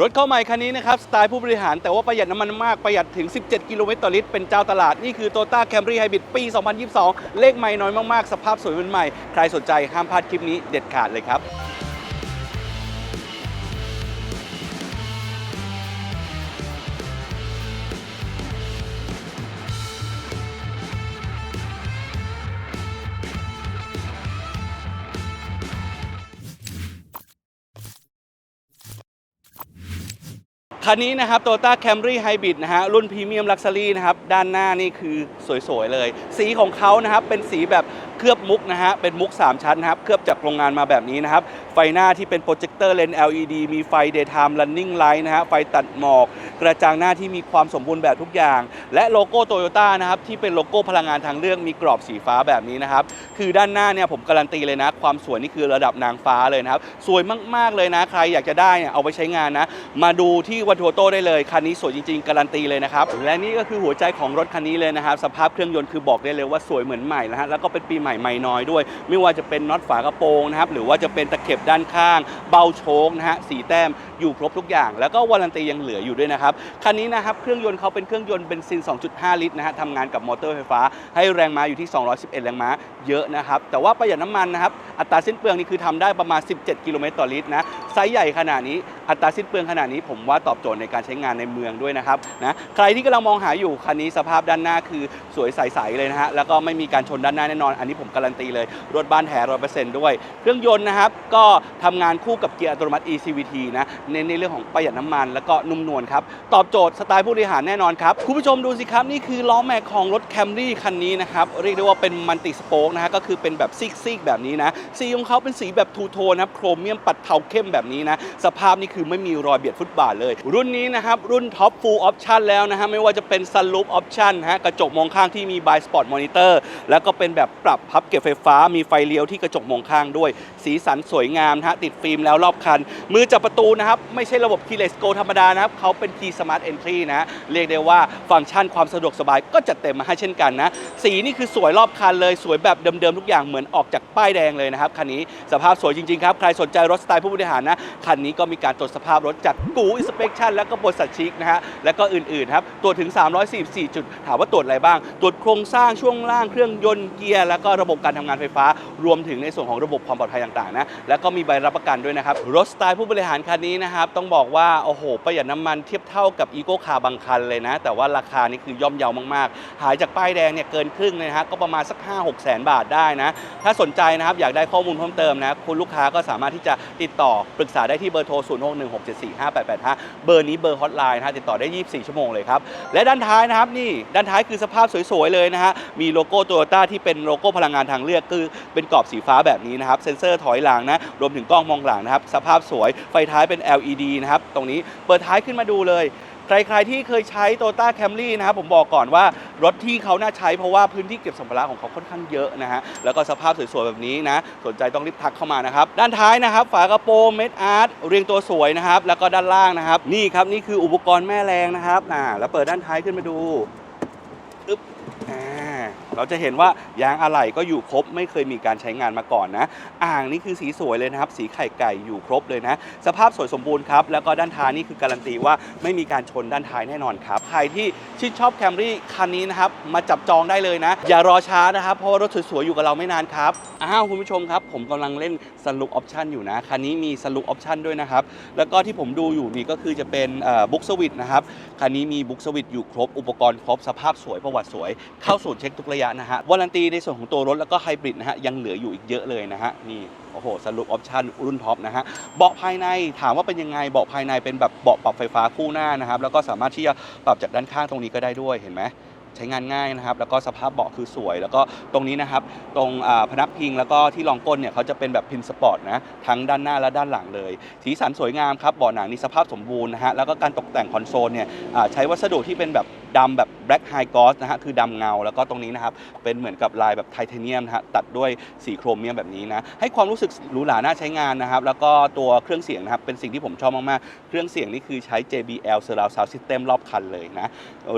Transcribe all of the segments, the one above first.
รถเข้าใหม่คันนี้นะครับ สไตล์ผู้บริหารแต่ว่าประหยัดน้ำมันมาก ประหยัดถึง 17 กิโลเมตรต่อลิตร เป็นเจ้าตลาด นี่คือ Toyota Camry Hybrid ปี 2022 เลขไม่น้อยมาก ๆ สภาพสวยเหมือนใหม่ ใครสนใจห้ามพลาดคลิปนี้เด็ดขาดเลยครับ คันนี้นะครับ Toyota Camry Hybrid นะฮะ รุ่นพรีเมียมลักซ์รี่นะครับ ด้านหน้านี่คือสวย ๆ เลย สีของเขานะครับ เป็นสีแบบ เคลือบมุกนะฮะเป็นมุก 3 ชั้นนะครับเคลือบจากโรงงานมาแบบนี้นะครับ ไฟหน้าที่เป็นโปรเจคเตอร์เลน LED มีไฟ Daytime Running Light นะฮะไฟตัดหมอก กระจังหน้าที่มีความสมบูรณ์แบบทุกอย่าง และโลโก้โตโยต้านะครับที่เป็นโลโก้พลังงานทางเลือกมีกรอบสีฟ้าแบบนี้นะครับ คือด้านหน้าเนี่ยผมการันตีเลยนะ ความสวยนี่คือระดับนางฟ้าเลยนะครับ สวยมาก ๆ เลยนะ ใครอยากจะได้เนี่ยเอาไปใช้งานนะ มาดูที่วันทัวโต้ได้เลย คันนี้สวยจริง ๆ การันตีเลยนะครับ และนี่ก็คือหัวใจของรถคันนี้เลยนะครับ สภาพเครื่องยนต์คือบอกได้เลยว่าสวยเหมือนใหม่นะฮะแล้วก็เป็นปีใหม่ใหม่น้อยด้วย ไม่ว่าจะเป็นน็อตฝากระโปรงนะครับหรือว่าจะเป็นตะเข็บด้านข้าง เบาโชคนะฮะสีแต้มอยู่ครบทุกอย่าง แล้วก็วารันตียังเหลืออยู่ด้วยนะครับคันนี้นะครับเครื่องยนต์เขาเป็นเครื่องยนต์เบนซิน 2.5 ลิตรนะฮะทำงานกับมอเตอร์ไฟฟ้า ให้แรงม้าอยู่ที่ 211 แรงม้าเยอะนะครับแต่ว่าประหยัดน้ำมันนะครับอัตราสิ้นเปลืองนี่คือทำได้ประมาณ 17 กิโลเมตรต่อลิตรนะไซส์ใหญ่ขนาดนี้ อัตราสิ้นเปลืองขนาดนี้ผมว่าตอบโจทย์ในการใช้งานในเมืองด้วยนะครับนะใครที่กำลังมองหาอยู่คันนี้สภาพด้านหน้าคือสวยใสๆเลยนะฮะแล้วก็ไม่มีการชนด้านหน้าแน่นอน อันนี้ผมการันตีเลย รถบ้านแท้ร้อยเปอร์เซ็นต์ด้วย เครื่องยนต์นะครับก็ทำงานคู่กับเกียร์อัตโนมัติ ECVT นะเน้นในเรื่องของประหยัดน้ำมัน แล้วก็นุ่มนวลครับตอบโจทย์สไตล์ผู้บริหารแน่นอนครับคุณผู้ชมดูสิครับนี่คือล้อแม็กของรถ Camry คันนี้นะครับเรียกได้ว่าเป็นมัลติสโป๊กนะฮะก็คือเป็นแบบซิกๆแบบนี้นะสีของเขาเป็นสีแบบทูโทนนะครับโครเมียมปัดเทาเข้มแบบนี้นะสภาพนี่คือือไม่มีรอยเบียดฟุตบาทเลย รุ่นนี้นะครับ รุ่นท็อปฟูลออปชันแล้วนะฮะไม่ว่าจะเป็นซันลูปออปชันฮะกระจกมองข้างที่มีบายสปอร์ตมอนิเตอร์แล้วก็เป็นแบบปรับพับเก็บไฟฟ้า มีไฟเลี้ยวที่กระจกมองข้างด้วย สีสันสวยงามนะฮะติดฟิล์มแล้วรอบคัน มือจับประตูนะครับ ไม่ใช่ระบบ keyless go ธรรมดานะครับเขาเป็น key smart entry นะเรียกได้ว่าฟังก์ชันความสะดวกสบายก็จัดเต็มมาให้เช่นกันนะสีนี่คือสวยรอบคันเลยสวยแบบเดิมๆทุกอย่างเหมือนออกจากป้ายแดงเลยนะครับคันนี้สภาพสวยจริงๆครับใครสนใจรถสไตล์ผู้บริหารนะคันนี้ก็มีการตรวจสภาพรถจากกูอินสเปคชั่นแล้วก็บริษัทชิคนะฮะแล้วก็อื่นๆครับตรวจถึง 344 จุด ถามว่าตรวจอะไรบ้าง ตรวจโครงสร้างช่วงล่างเครื่องยนต์เกียร์แล้วก็ระบบการทำงานไฟฟ้า รวมถึงในส่วนของระบบความปลอดภัยต่างๆนะแล้วก็มีใบรับประกันด้วยนะครับรถสไตล์ผู้บริหารคันนี้นะครับต้องบอกว่าโอ้โหประหยัดน้ำมันเทียบเท่ากับอีโก้คาร์บางคันเลยนะแต่ว่าราคานี่คือย่อมเยาวมากๆ หายจากป้ายแดงเนี่ยเกินครึ่งเลยนะฮะก็ประมาณสัก 5 6 แสนบาทได้นะถ้าสนใจนะครับอยากได้ข้อมูลเพิ่มเติมนะคุณลูกค้าก็สามารถที่จะติดต่อปรึกษาได้ที่เบอร์โทร0 6 1 6 7 4 5 8 8 5 เบอร์นี้เบอร์ฮอตไลน์นะฮะติดต่อได้ 24 ชั่วโมงเลยครับ และด้านท้ายนะครับนี่ด้านท้ายคือสภาพสวยๆเลยนะฮะมีโลโก้โตโยต้าที่เป็นโลโก้พลังงานทางเลือกคือเป็นกรอบสีฟ้าแบบนี้นะครับเซ็นเซอร์ถอยหลังนะรวมถึงกล้องมองหลังนะครับสภาพสวยไฟท้ายเป็น LED นะครับตรงนี้เปิดท้ายขึ้นมาดูเลย ใครๆที่เคยใช้ Toyota Camry นะครับผมบอกก่อนว่ารถที่เขาน่าใช้เพราะว่าพื้นที่เก็บสัมภาระของเขาค่อนข้างเยอะนะฮะแล้วก็สภาพสวยๆแบบนี้นะสนใจต้องรีบทักเข้ามานะครับด้านท้ายนะครับฝากระโปรงเม็ดอาร์ตเรียงตัวสวยนะครับแล้วก็ด้านล่างนะครับ นี่ครับนี่คืออุปกรณ์แม่แรงนะครับอ่าแล้วเปิดด้านท้ายขึ้นมาดูอึ๊บ เราจะเห็นว่ายางอะไหล่ก็อยู่ครบไม่เคยมีการใช้งานมาก่อนนะ อ่างนี่คือสีสวยเลยนะครับ สีไข่ไก่อยู่ครบเลยนะ สภาพสวยสมบูรณ์ครับ แล้วก็ด้านท้ายนี่คือการันตีว่าไม่มีการชนด้านท้ายแน่นอนครับ ใครที่ชื่นชอบแคมรี่คันนี้นะครับ มาจับจองได้เลยนะ อย่ารอช้านะครับ เพราะว่ารถสวยๆอยู่กับเราไม่นานครับ อ้าวคุณผู้ชมครับ ผมกำลังเล่นสลุกออปชันอยู่นะ คันนี้มีสลุกออปชันด้วยนะครับ แล้วก็ที่ผมดูอยู่นี่ก็คือจะเป็นบุ๊กสวิตนะครับ คันนี้มีบุ๊กสวิตอยู่ครบ อุปกรณ์ครบ สภาพสวยประวัติสวย เข้าศูนเช็คทุกระยะนะฮะวารันตีในส่วนของตัวรถแล้วก็ไฮบริดนะฮะยังเหลืออยู่อีกเยอะเลยนะฮะนี่โอ้โหสรุปออปชันรุ่นท็อปนะฮะเบาะภายในถามว่าเป็นยังไงเบาะภายในเป็นแบบเบาะปรับไฟฟ้าคู่หน้านะครับแล้วก็สามารถที่จะปรับจากด้านข้างตรงนี้ก็ได้ด้วยเห็นไหมใช้งานง่ายนะครับ แล้วก็สภาพเบาะคือสวย แล้วก็ตรงนี้นะครับ ตรงพนักพิงแล้วก็ที่รองก้นเนี่ยเขาจะเป็นแบบพินสปอร์ตนะ ทั้งด้านหน้าและด้านหลังเลย สีสันสวยงามครับเบาะหนังนี่สภาพสมบูรณ์นะฮะ แล้วก็การตกแต่งคอนโซลเนี่ยใช้วัสดุที่เป็นแบบ ดำแบบ black high gloss นะฮะคือดำเงา แล้วก็ตรงนี้นะครับ เป็นเหมือนกับลายแบบไทเทเนียมนะฮะตัดด้วยสีโครเมียมแบบนี้นะ ให้ความรู้สึกหรูหราน่าใช้งานนะครับ แล้วก็ตัวเครื่องเสียงนะครับ เป็นสิ่งที่ผมชอบมาก ๆ เครื่องเสียงนี่คือใช้ JBL Surround Sound System รอบคันเลยนะ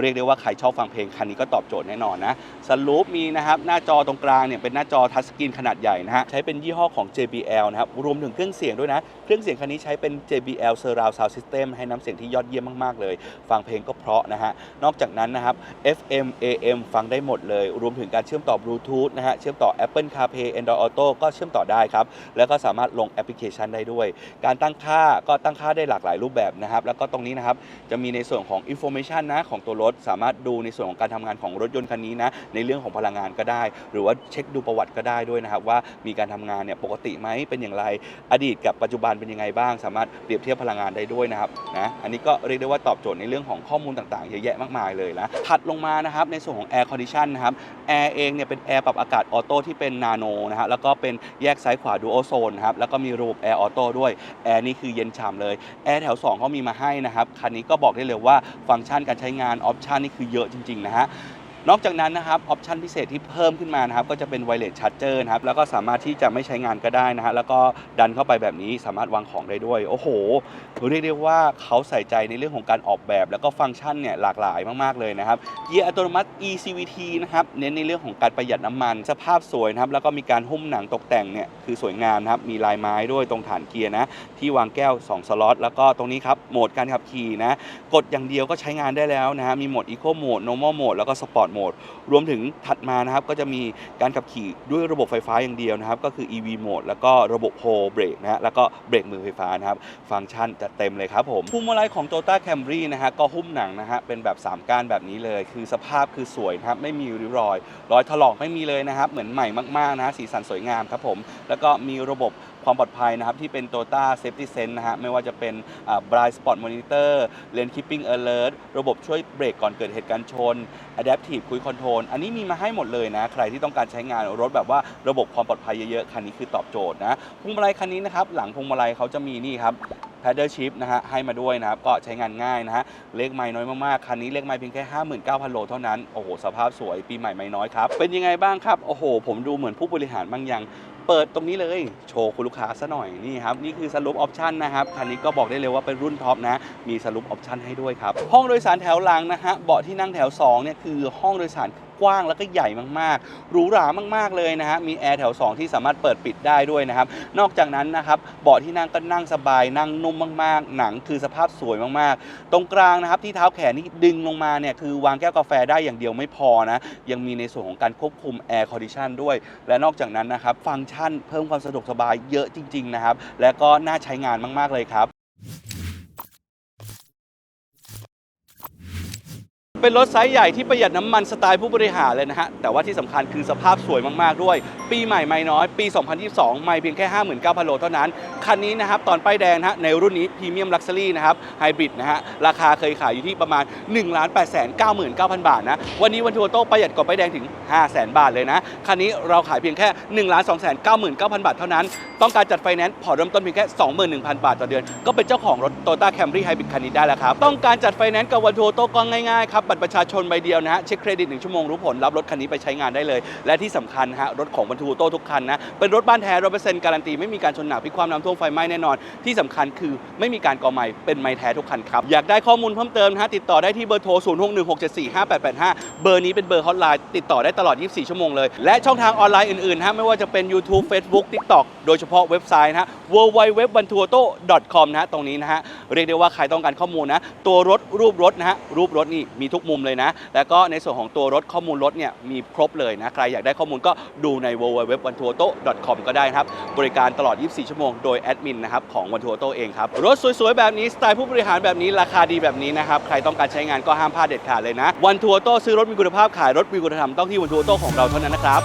เรียกได้ว่าใครชอบฟังเพลงคันนี้ก็ตอบโจทย์แน่นอนนะสลูปมีนะครับหน้าจอตรงกลางเนี่ยเป็นหน้าจอทัชสกรีนขนาดใหญ่นะฮะใช้เป็นยี่ห้อของ JBL นะครับรวมถึงเครื่องเสียงด้วยนะเครื่องเสียงคันนี้ใช้เป็น JBL Surround Sound System ให้น้ำเสียงที่ยอดเยี่ยมมาก ๆ เลย ฟังเพลงก็เพราะนะฮะนอกจากนั้นนะครับ FM AM ฟังได้หมดเลย รวมถึงการเชื่อมต่อบลูทูธนะฮะเชื่อมต่อ Apple CarPlay Android Auto ก็เชื่อมต่อได้ครับ แล้วก็สามารถลงแอปพลิเคชันได้ด้วย การตั้งค่าก็ตั้งค่าได้หลากหลายรูปแบบนะครับ แล้วก็ตรงนี้นะครับจะมีในส่วนของ Information นะของตัวรถ สามารถดูในส่วนของการทำงานของรถยนต์คันนี้นะในเรื่องของพลังงานก็ได้ หรือว่าเช็คดูประวัติก็ได้ด้วยนะครับว่ามีการทำงานเนี่ยปกติไหมเป็นอย่างไร อดีตกับปัจจุบันเป็นยังไงบ้าง สามารถเปรียบเทียบพลังงานได้ด้วยนะครับนะอันนี้ก็เรียกได้ว่าตอบโจทย์ในเรื่องของข้อมูลต่างๆเยอะแยะมากมายเลยนะถัดลงมานะครับในส่วนของ Air Condition นะครับแอร์เองเนี่ยเป็นแอร์ปรับอากาศออโต้ที่เป็นนาโนนะฮะแล้วก็เป็นแยกซ้ายขวาดูโอโซนนะครับแล้วก็มีระบบแอร์ออโต้ด้วยแอร์นี่คือเย็นฉ่ำเลยแอร์แถว2เขามีมาให้นะครับคันนี้ก็บอกได้เลยว่าฟังก์ชันการใช้งานออปชันนี่คือเยอะจริงๆนะฮะ นอกจากนั้นนะครับออปชันพิเศษที่เพิ่มขึ้นมานะครับก็จะเป็นไวเลสชาร์เจอร์นะครับแล้วก็สามารถที่จะไม่ใช้งานก็ได้นะฮะแล้วก็ดันเข้าไปแบบนี้สามารถวางของได้ด้วย โอ้โห เรียกได้ว่าเขาใส่ใจในเรื่องของการออกแบบ แล้วก็ฟังก์ชันเนี่ยหลากหลายมากๆเลยนะครับเกียร์อัตโนมัติ eCVT นะครับเน้นในเรื่องของการประหยัดน้ำมัน สภาพสวยนะครับแล้วก็มีการหุ้มหนังตกแต่งเนี่ยคือสวยงามนะครับมีลายไม้ด้วยตรงฐานเกียร์นะที่วางแก้ว 2 สล็อตแล้วก็ตรงนี้ครับโหมดการขับขี่นะกดอย่างเดียวก็ใช้งานได้แล้วนะฮะมีโหมด Eco Mode Normal Mode แล้วก็ Sport Mode รวมถึงถัดมานะครับก็จะมีการขับขี่ด้วยระบบไฟฟ้าอย่างเดียวนะครับ ก็คือ EV Mode แล้วก็ระบบ Pro Brake นะฮะแล้วก็เบรกมือไฟฟ้านะครับ ฟังก์ชันจะเต็มเลยครับผมพวงมาลัยของ Toyota Camry นะฮะก็หุ้มหนังนะฮะเป็นแบบ 3ก้านแบบนี้เลย คือสภาพคือสวยนะครับไม่มีริ้วรอย รอยถลอกไม่มีเลยนะครับ เหมือนใหม่มากๆนะฮะสีสันสวยงามครับผมแล้วก็มีระบบ ความปลอดภัยนะครับที่เป็น Toyota Safety Sense นะฮะไม่ว่าจะเป็น Blind Spot Monitor Lane Keeping Alert ระบบช่วยเบรกก่อนเกิดเหตุการณ์ชน Adaptive Cruise Control อันนี้มีมาให้หมดเลยนะ ใครที่ต้องการใช้งานรถแบบว่าระบบความปลอดภัยเยอะๆ คันนี้คือตอบโจทย์นะพวงมาลัยคันนี้นะครับ หลังพวงมาลัยเขาจะมีนี่ครับ Paddle Shift นะฮะให้มาด้วยนะครับ ก็ใช้งานง่ายนะฮะเลขไม้น้อยมากๆ คันนี้เลขไม้เพียงแค่ 59,000 โลเท่านั้น โอ้โห สภาพสวยปีใหม่ไม่น้อยครับ เป็นยังไงบ้างครับ โอ้โห ผมดูเหมือนผู้บริหารบางอย่าง ปิดตรงนี้เลย โชว์คุณลูกค้าซะหน่อยนี่ครับ นี่คือสรุปออปชันนะครับ คันนี้ก็บอกได้เลยว่าเป็นรุ่นท็อปนะ มีสรุปออปชันให้ด้วยครับ ห้องโดยสารแถวหลังนะฮะ เบาะที่นั่งแถว2เนี่ยคือห้องโดยสาร กว้างแล้วก็ใหญ่มากๆหรูหรามากๆเลยนะฮะมีแอร์แถว 2 ที่สามารถเปิดปิดได้ด้วยนะครับนอกจากนั้นนะครับเบาะที่นั่งก็นั่งสบายนั่งนุ่มมากๆ หนังคือสภาพสวยมากๆ ตรงกลางนะครับที่เท้าแขนนี่ดึงลงมาเนี่ยคือวางแก้วกาแฟได้อย่างเดียวไม่พอนะยังมีในส่วนของการควบคุมแอร์คอนดิชันด้วย และนอกจากนั้นนะครับฟังก์ชันเพิ่มความสะดวกสบายเยอะจริงๆนะครับและก็น่าใช้งานมากๆเลยครับ เป็นรถไซส์ใหญ่ที่ประหยัดน้ำมันสไตล์ผู้บริหารเลยนะฮะ แต่ว่าที่สำคัญคือสภาพสวยมากๆด้วย ปีใหม่ไม่น้อย ปี 2022 ไม่เพียงแค่ 59,000 โลเท่านั้น คันนี้นะครับ ตอนป้ายแดงนะฮะ ในรุ่นนี้พรีเมียมลักซ์รี่นะครับไฮบริดนะฮะ ราคาเคยขายอยู่ที่ประมาณ 1 8 9 9 0 0 0 บาทนะ วันนี้วันทัวโต้ประหยัดกว่าป้ายแดงถึง 500,000บาทเลยนะ คันนี้เราขายเพียงแค่ 1 2 9 9 0 0 0 บาทเท่านั้น ต้องการจัดไฟแนนซ์ผ่อนเริ่มต้นเพียงแค่ 21,000 บาทต่อเดือน ก็เป็นเจ้าของรถ Toyota Camry Hybrid คันนี้ได้แล้วครับต้องการจัดไฟแนนซ์กับวันทัวโต้ก็ง่ายๆครับบัตรประชาชนใบเดียวนะฮะเช็คเครดิต 1 ชั่วโมงรู้ผลรับรถคันนี้ไปใช้งานได้เลย และที่สำคัญฮะรถของวันทัวโต้ทุกคันนะเป็นรถบ้านแท้ร้อยเปอร์เซ็นต์การันตีไม่มีการชนหนักพลิกความน้ำท่วมไฟไหม้แน่นอน ที่สำคัญคือไม่มีการก่อใหม่เป็นไม้แท้ทุกคันครับอยากได้ข้อมูลเพิ่มเติมนะฮะติดต่อได้ที่เบอร์โทร 0 6 1 6 7 4 5 8 8 5 เบอร์นี้เป็นเบอร์ฮอตไลน์ติดต่อได้ตลอด 24 ชั่วโมงเลย และช่องทางออนไลน์อื่นๆฮะไม่ว่าจะเป็น YouTube Facebook TikTok โดยเฉพาะเว็บไซต์นะฮะ w w w b a n t u o t o c o m นะฮะตรงนี้นะฮะเรียกได้ว่าใครต้องการข้อมูลนะตัวรถรูปรถนะฮะรูปรถนี่มีทุกมุมเลยนะ แล้วก็ในส่วนของตัวรถข้อมูลรถเนี่ยมีครบเลยนะ ใครอยากได้ข้อมูลก็ดูใน w w w b a n t u o t o c o m ก็ได้นะครับ บริการตลอด 24 ชั่วโมงโดยแอดมินนะครับของวันทัวโตเองครับ รถสวยๆ แบบนี้ สไตล์ผู้บริหารแบบนี้ราคาดีแบบนี้นะครับ ใครต้องการใช้งานก็ห้ามพลาดเด็ดขาดเลยนะวันทัวโตซื้อรถมีคุณภาพขายรถมีคุณธรรมต้องที่วันทัวโตของเราเท่านั้นนะครับ